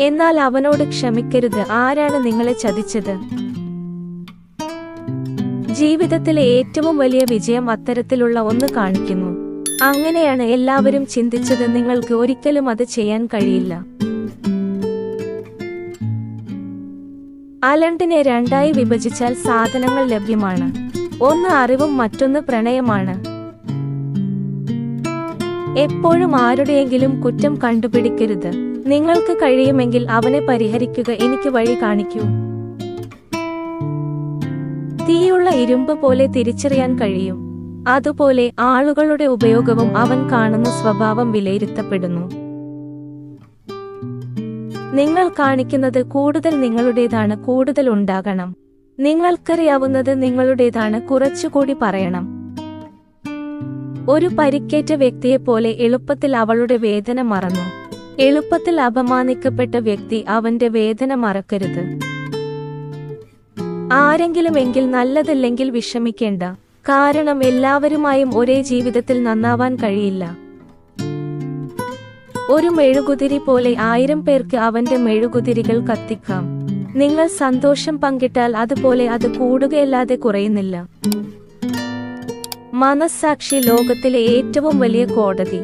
എന്നാൽ അവനോട് ക്ഷമിക്കരുത്. ആരാണ് നിങ്ങളെ ചതിച്ചത്? ജീവിതത്തിലെ ഏറ്റവും വലിയ വിജയം അത്തരത്തിലുള്ള ഒന്ന് കാണിക്കുന്നു. അങ്ങനെയാണ് എല്ലാവരും ചിന്തിച്ചത്. നിങ്ങൾക്ക് ഒരിക്കലും അത് ചെയ്യാൻ കഴിയില്ല. അലണ്ടിനെ രണ്ടായി വിഭജിച്ചാൽ സാധനങ്ങൾ ലഭ്യമാണ്. ഒന്ന് അറിവും മറ്റൊന്ന് പ്രണയമാണ്. എപ്പോഴും ആരുടെയെങ്കിലും കുറ്റം കണ്ടുപിടിക്കരുത്. നിങ്ങൾക്ക് കഴിയുമെങ്കിൽ അവനെ പരിഹരിക്കുക എനിക്ക് വഴി കാണിക്കൂ. തീയുള്ള ഇരുമ്പ് പോലെ തിരിച്ചറിയാൻ കഴിയും. അതുപോലെ ആളുകളുടെ ഉപയോഗവും അവൻ കാണുന്ന സ്വഭാവം വിലയിരുത്തപ്പെടുന്നു. നിങ്ങൾ കാണിക്കുന്നത് കൂടുതൽ നിങ്ങളുടേതാണ് കൂടുതൽ ഉണ്ടാകണം. നിങ്ങൾക്കറിയാവുന്നത് നിങ്ങളുടേതാണ് കുറച്ചുകൂടി പറയണം. ഒരു പരിക്കേറ്റ വ്യക്തിയെപ്പോലെ എളുപ്പത്തിൽ അവളുടെ വേദന മറന്നു. എളുപ്പത്തിൽ അപമാനിക്കപ്പെട്ട വ്യക്തി അവന്റെ വേദന മറക്കരുത്. ആരെങ്കിലും എങ്കിൽ നല്ലതല്ലെങ്കിൽ വിഷമിക്കേണ്ട. കാരണം എല്ലാവരുമായും ഒരേ ജീവിതത്തിൽ നന്നാവാൻ കഴിയില്ല. ഒരു മെഴുകുതിരി പോലെ ആയിരം പേർക്ക് അവന്റെ മെഴുകുതിരികൾ കത്തിക്കാം. നിങ്ങൾ സന്തോഷം പങ്കിട്ടാൽ അതുപോലെ അത് കൂടുകയല്ലാതെ കുറയുന്നില്ല. മനസ്സാക്ഷി ലോകത്തിലെ ഏറ്റവും വലിയ കോടതി.